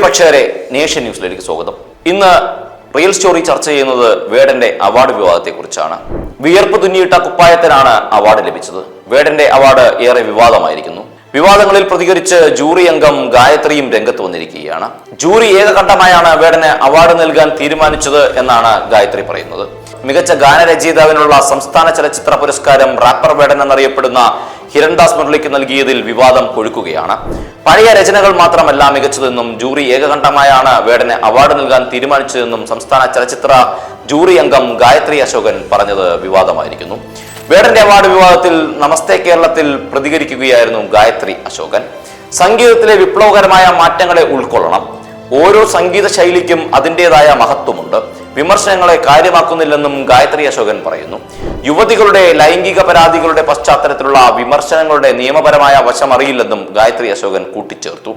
പ്രേക്ഷകരെ നേഷ്യൻ ന്യൂസിലേക്ക് സ്വാഗതം. ഇന്ന് റിയൽ സ്റ്റോറി ചർച്ച ചെയ്യുന്നത് വേടന്റെ അവാർഡ് വിവാദത്തെക്കുറിച്ചാണ്. വിയർപ്പ് തുന്നിയിട്ട കുപ്പായത്തിനാണ് അവാർഡ് ലഭിച്ചത്. വേടന്റെ അവാർഡ് ഏറെ വിവാദമായിരിക്കുന്നു. വിവാദങ്ങളിൽ പ്രതികരിച്ച് ജൂറി അംഗം ഗായത്രിയും രംഗത്ത് വന്നിരിക്കുകയാണ്. ജൂറി ഏകകണ്ഠമായാണ് വേടന് അവാർഡ് നൽകാൻ തീരുമാനിച്ചത് എന്നാണ് ഗായത്രി പറയുന്നത്. മികച്ച ഗാനരചയിതാവിനുള്ള സംസ്ഥാന ചലച്ചിത്ര പുരസ്കാരം റാപ്പർ വേടൻ എന്നറിയപ്പെടുന്ന ഹിരൺദാസ് മുരളിക്ക് നൽകിയതിൽ വിവാദം കൊഴുക്കുകയാണ്. പഴയ രചനകൾ മാത്രമല്ല മികച്ചതെന്നും ജൂറി ഏകകണ്ഠമായാണ് വേടന് അവാർഡ് നൽകാൻ തീരുമാനിച്ചതെന്നും സംസ്ഥാന ചലച്ചിത്ര ജൂറി അംഗം ഗായത്രി അശോകൻ പറഞ്ഞത് വിവാദമായിരിക്കുന്നു. വേടന്റെ അവാർഡ് വിവാദത്തിൽ നമസ്തേ കേരളത്തിൽ പ്രതികരിക്കുകയായിരുന്നു ഗായത്രി അശോകൻ. സംഗീതത്തിലെ വിപ്ലവകരമായ മാറ്റങ്ങളെ ഉൾക്കൊള്ളണം. ഓരോ സംഗീത ശൈലിക്കും അതിന്റെതായ മഹത്വമുണ്ട്. വിമർശനങ്ങളെ കാര്യമാക്കുന്നില്ലെന്നും ഗായത്രി അശോകൻ പറയുന്നു. യുവതികളുടെ ലൈംഗിക പരാതികളുടെ പശ്ചാത്തലത്തിലുള്ള വിമർശനങ്ങളുടെ നിയമപരമായ വശം അറിയില്ലെന്നും ഗായത്രി അശോകൻ കൂട്ടിച്ചേർത്തു.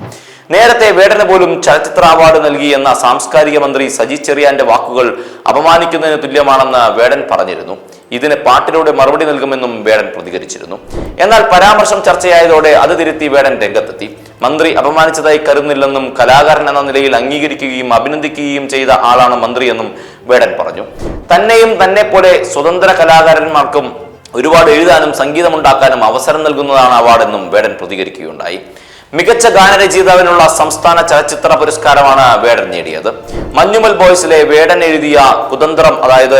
നേരത്തെ വേടന് പോലും ചലച്ചിത്ര അവാർഡ് നൽകി എന്ന സാംസ്കാരിക മന്ത്രി സജി ചെറിയാന്റെ വാക്കുകൾ അപമാനിക്കുന്നതിന് തുല്യമാണെന്ന് വേടൻ പറഞ്ഞിരുന്നു. ഇതിന് പാട്ടിലൂടെ മറുപടി നൽകുമെന്നും വേടൻ പ്രതികരിച്ചിരുന്നു. എന്നാൽ പരാമർശം ചർച്ചയായതോടെ അത് തിരുത്തി വേടൻ രംഗത്തെത്തി. മന്ത്രി അപമാനിച്ചതായി കരുതുന്നില്ലെന്നും കലാകാരൻ എന്ന നിലയിൽ അംഗീകരിക്കുകയും അഭിനന്ദിക്കുകയും ചെയ്ത ആളാണ് മന്ത്രിയെന്നും വേടൻ പറഞ്ഞു. തന്നെയും തന്നെ പോലെ സ്വതന്ത്ര കലാകാരന്മാർക്കും ഒരുപാട് എഴുതാനും സംഗീതമുണ്ടാക്കാനും അവസരം നൽകുന്നതാണ് അവാർഡെന്നും വേടൻ പ്രതികരിക്കുകയുണ്ടായി. മികച്ച ഗാനരചയിതാവിനുള്ള സംസ്ഥാന ചലച്ചിത്ര പുരസ്കാരമാണ് വേടൻ നേടിയത്. മഞ്ഞുമൽ ബോയ്സിലെ വേടൻ എഴുതിയ കുതന്ത്രം അതായത്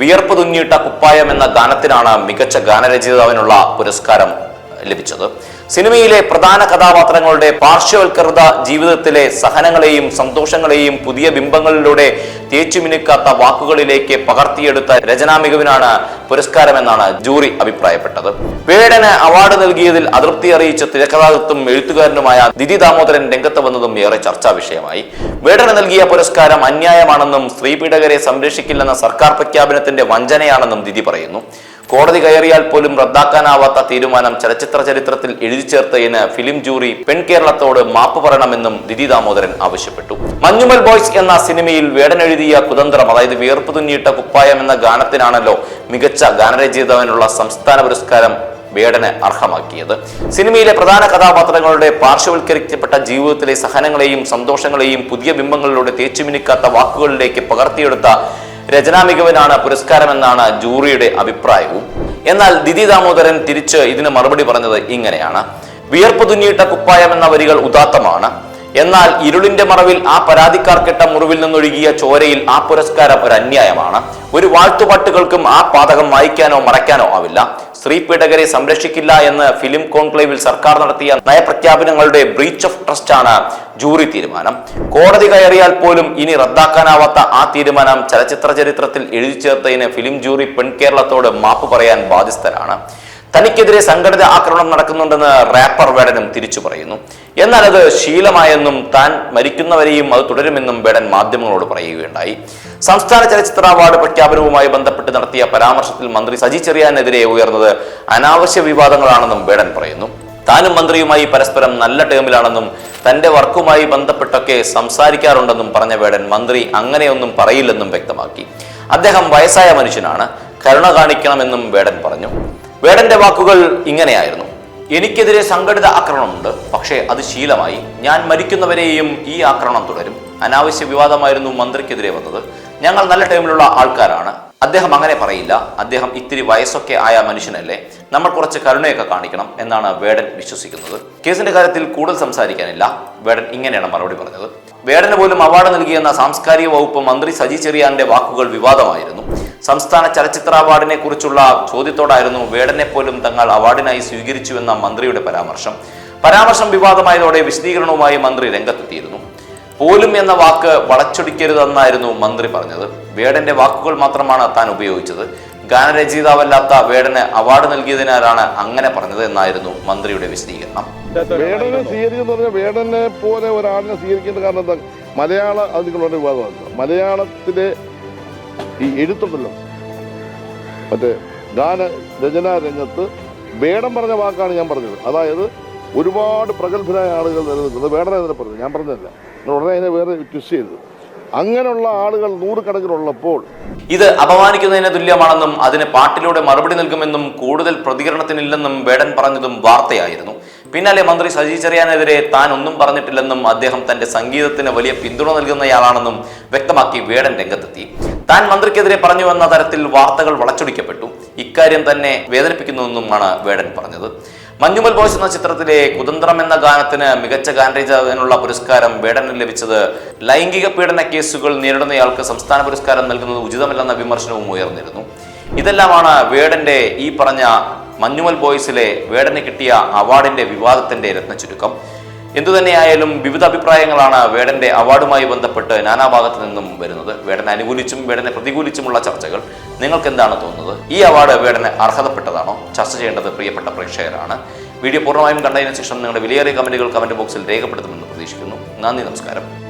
വിയർപ്പ് തുന്നിയിട്ട കുപ്പായം എന്ന ഗാനത്തിനാണ് മികച്ച ഗാനരചയിതാവിനുള്ള പുരസ്കാരം ലഭിച്ചത്. സിനിമയിലെ പ്രധാന കഥാപാത്രങ്ങളുടെ പാർശ്വവൽക്കൃത ജീവിതത്തിലെ സഹനങ്ങളെയും സന്തോഷങ്ങളെയും പുതിയ ബിംബങ്ങളിലൂടെ തേച്ചുമിനുക്കാത്ത വാക്കുകളിലേക്ക് പകർത്തിയെടുത്ത രചനാ മികവിനാണ് പുരസ്കാരമെന്നാണ് ജൂറി അഭിപ്രായപ്പെട്ടത്. വേടന് അവാർഡ് നൽകിയതിൽ അതൃപ്തി അറിയിച്ച തിരക്കഥാകൃത്തും എഴുത്തുകാരനുമായ ദിതി ദാമോദരൻ രംഗത്ത് വന്നതും ഏറെ ചർച്ചാ വിഷയമായി. വേടന് നൽകിയ പുരസ്കാരം അന്യായമാണെന്നും സ്ത്രീപീഡകരെ സംരക്ഷിക്കില്ലെന്ന സർക്കാർ പ്രഖ്യാപനത്തിന്റെ വഞ്ചനയാണെന്നും ദിതി പറയുന്നു. കോടതി കയറിയാൽ പോലും റദ്ദാക്കാനാവാത്ത തീരുമാനം ചലച്ചിത്ര ചരിത്രത്തിൽ എഴുതി ചേർത്തതിന് ഫിലിം ജൂറി പെൺകേരളത്തോട് മാപ്പ് പറയണമെന്നും ദിതി ദാമോദരൻ ആവശ്യപ്പെട്ടു. മഞ്ഞുമൽ ബോയ്സ് എന്ന സിനിമയിൽ വേടൻ എഴുതിയ കുതന്ത്രം അതായത് വിയർപ്പ് തുന്നിയിട്ട കുപ്പായം എന്ന ഗാനത്തിനാണല്ലോ മികച്ച ഗാനരചയിതാവിനുള്ള സംസ്ഥാന പുരസ്കാരം വേടന് അർഹമാക്കിയത്. സിനിമയിലെ പ്രധാന കഥാപാത്രങ്ങളുടെ പാർശ്വവൽക്കരിക്കപ്പെട്ട ജീവിതത്തിലെ സഹനങ്ങളെയും സന്തോഷങ്ങളെയും പുതിയ ബിംബങ്ങളിലൂടെ തേച്ചുമിനിക്കാത്ത വാക്കുകളിലേക്ക് പകർത്തിയെടുത്ത രചനാ മികവിനാണ് പുരസ്കാരമെന്നാണ് ജൂറിയുടെ അഭിപ്രായവും. എന്നാൽ ദിതി ദാമോദരൻ തിരിച്ച് ഇതിന് മറുപടി പറഞ്ഞത് ഇങ്ങനെയാണ്. വിയർപ്പ് തുന്നിയിട്ട കുപ്പായം എന്ന വരികൾ ഉദാത്തമാണ്. എന്നാൽ ഇരുളിന്റെ മറവിൽ ആ പരാതിക്കാർക്കിട്ട മുറിവിൽ നിന്നൊഴുകിയ ചോരയിൽ ആ പുരസ്കാരം ഒരു അന്യായമാണ്. ഒരു വാഴ്ത്തുപാട്ടുകൾക്കും ആ പാതകം വായിക്കാനോ മറയ്ക്കാനോ ആവില്ല. സ്ത്രീ പീഡകരെ സംരക്ഷിക്കില്ല എന്ന് ഫിലിം കോൺക്ലേവിൽ സർക്കാർ നടത്തിയ നയപ്രഖ്യാപനങ്ങളുടെ ബ്രീച്ച് ഓഫ് ട്രസ്റ്റ് ആണ് ജൂറി തീരുമാനം. കോടതി കയറിയാൽ പോലും ഇനി റദ്ദാക്കാനാവാത്ത ആ തീരുമാനം ചലച്ചിത്ര ചരിത്രത്തിൽ എഴുതി ചേർത്തതിന് ഫിലിം ജൂറി പെൺകേരളത്തോട് മാപ്പ് പറയാൻ ബാധ്യസ്ഥരാണ്. തനിക്കെതിരെ സംഘടിത ആക്രമണം നടക്കുന്നുണ്ടെന്ന് റാപ്പർ വേടനും തിരിച്ചു പറയുന്നു. എന്നാൽ അത് ശീലമായെന്നും താൻ മരിക്കുന്നവരെയും അത് തുടരുമെന്നും വേടൻ മാധ്യമങ്ങളോട് പറയുകയുണ്ടായി. സംസ്ഥാന ചലച്ചിത്ര അവാർഡ് പ്രഖ്യാപനവുമായി ബന്ധപ്പെട്ട് നടത്തിയ പരാമർശത്തിൽ മന്ത്രി സജി ചെറിയാനെതിരെ ഉയർന്നത് അനാവശ്യ വിവാദങ്ങളാണെന്നും വേടൻ പറയുന്നു. താനും മന്ത്രിയുമായി പരസ്പരം നല്ല ടേമിലാണെന്നും തന്റെ വർക്കുമായി ബന്ധപ്പെട്ടൊക്കെ സംസാരിക്കാറുണ്ടെന്നും പറഞ്ഞ വേടൻ മന്ത്രി അങ്ങനെയൊന്നും പറയില്ലെന്നും വ്യക്തമാക്കി. അദ്ദേഹം വയസ്സായ മനുഷ്യനാണ് കരുണ കാണിക്കണമെന്നും വേടൻ പറഞ്ഞു. വേടന്റെ വാക്കുകൾ ഇങ്ങനെയായിരുന്നു. എനിക്കെതിരെ സംഘടിത ആക്രമണമുണ്ട് പക്ഷേ അത് ശീലമായി. ഞാൻ മരിക്കുന്നവരെയും ഈ ആക്രമണം തുടരും. അനാവശ്യ വിവാദമായിരുന്നു മന്ത്രിക്കെതിരെ വന്നത്. ഞങ്ങൾ നല്ല ടൈമിലുള്ള ആൾക്കാരാണ്. അദ്ദേഹം അങ്ങനെ പറയില്ല. അദ്ദേഹം ഇത്തിരി വയസ്സൊക്കെ ആയ മനുഷ്യനല്ലേ. നമ്മൾ കുറച്ച് കരുണയൊക്കെ കാണിക്കണം എന്നാണ് വേടൻ വിശ്വസിക്കുന്നത്. കേസിന്റെ കാര്യത്തിൽ കൂടുതൽ സംസാരിക്കാനില്ല. വേടൻ ഇങ്ങനെയാണ് മറുപടി പറഞ്ഞത്. വേടന് പോലും അവാർഡ് നൽകിയെന്ന സാംസ്കാരിക വകുപ്പ് മന്ത്രി സജി ചെറിയാന്റെ വാക്കുകൾ വിവാദമായിരുന്നു. സംസ്ഥാന ചലച്ചിത്ര അവാർഡിനെ കുറിച്ചുള്ള ചോദ്യത്തോടായിരുന്നു വേടനെ പോലും തങ്ങൾ അവാർഡിനായി സ്വീകരിച്ചുവെന്ന മന്ത്രിയുടെ പരാമർശം. പരാമർശം വിവാദമായതോടെ വിശദീകരണവുമായി മന്ത്രി രംഗത്തെത്തിയിരുന്നു. പോലും എന്ന വാക്ക് വളച്ചൊടിക്കരുതെന്നായിരുന്നു മന്ത്രി പറഞ്ഞത്. വേടന്റെ വാക്കുകൾ മാത്രമാണ് താൻ ഉപയോഗിച്ചത്. ഗാനരചയിതാവല്ലാത്ത വേടന് അവാർഡ് നൽകിയതിനാലാണ് അങ്ങനെ പറഞ്ഞത് എന്നായിരുന്നു മന്ത്രിയുടെ വിശദീകരണം. വേടനെ സ്വീകരിക്കുന്ന വേടനെ പോലെ ഒരാളിനെ സ്വീകരിക്കേണ്ട കാരണം എന്താ? മലയാള അതിനുള്ള വിവാദമാണ് മലയാളത്തിലെ ഈ എഴുത്തുണ്ടല്ലോ. മറ്റേ ഗാന രചനാ രംഗത്ത് വേടം പറഞ്ഞ വാക്കാണ് ഞാൻ പറഞ്ഞത്. അതായത് ഒരുപാട് പ്രഗത്ഭരായ ആളുകൾ നിലനിൽക്കുന്നത് വേടനെ തന്നെ പറഞ്ഞു. ഞാൻ പറഞ്ഞതല്ല. ഉടനെ അതിനെ വേറെ ട്വിസ്റ്റ് ചെയ്തു. അങ്ങനെയുള്ള ആളുകൾ നൂറുകണക്കിനുള്ളപ്പോൾ ഇത് അപമാനിക്കുന്നതിന് തുല്യമാണെന്നും അതിന് പാട്ടിലൂടെ മറുപടി നൽകുമെന്നും കൂടുതൽ പ്രതികരണത്തിനില്ലെന്നും വേടൻ പറഞ്ഞതും വാർത്തയായിരുന്നു. പിന്നാലെ മന്ത്രി സജി ചെറിയാനെതിരെ താൻ ഒന്നും പറഞ്ഞിട്ടില്ലെന്നും അദ്ദേഹം തന്റെ സംഗീതത്തിന് വലിയ പിന്തുണ നൽകുന്നയാളാണെന്നും വ്യക്തമാക്കി വേടൻ രംഗത്തെത്തി. താൻ മന്ത്രിക്കെതിരെ പറഞ്ഞുവെന്ന തരത്തിൽ വാർത്തകൾ വളച്ചൊടിക്കപ്പെട്ടു. ഇക്കാര്യം തന്നെ വേദനിപ്പിക്കുന്നുവെന്നുമാണ് വേടൻ പറഞ്ഞത്. മഞ്ഞുമൽ ബോയ്സ് എന്ന ചിത്രത്തിലെ കുതന്ത്രം എന്ന ഗാനത്തിന് മികച്ച ഗാനരചനുള്ള പുരസ്കാരം വേടന് ലഭിച്ചത് ലൈംഗിക പീഡന കേസുകൾ നേരിടുന്നയാൾക്ക് സംസ്ഥാന പുരസ്കാരം നൽകുന്നത് ഉചിതമല്ലെന്ന വിമർശനവും ഉയർന്നിരുന്നു. ഇതെല്ലാമാണ് വേടന്റെ ഈ പറഞ്ഞ മഞ്ഞുമൽ ബോയ്സിലെ വേടന് കിട്ടിയ അവാർഡിന്റെ വിവാദത്തിന്റെ രത്നച്ചുരുക്കം. എന്തുതന്നെയായാലും വിവിധ അഭിപ്രായങ്ങളാണ് വേടന്റെ അവാർഡുമായി ബന്ധപ്പെട്ട് നാനാഭാഗത്ത് നിന്നും വരുന്നത്. വേടനെ അനുകൂലിച്ചും വേടനെ പ്രതികൂലിച്ചുമുള്ള ചർച്ചകൾ നിങ്ങൾക്ക് എന്താണ് തോന്നുന്നത്? ഈ അവാർഡ് വേടന് അർഹതപ്പെട്ടതാണോ? ചർച്ച ചെയ്യേണ്ടത് പ്രിയപ്പെട്ട പ്രേക്ഷകരാണ്. വീഡിയോ പൂർണമായും കണ്ടതിന് ശേഷം നിങ്ങളുടെ വിലയേറിയ കമന്റുകൾ കമന്റ് ബോക്സിൽ രേഖപ്പെടുത്തുമെന്ന് പ്രതീക്ഷിക്കുന്നു. നന്ദി നമസ്കാരം.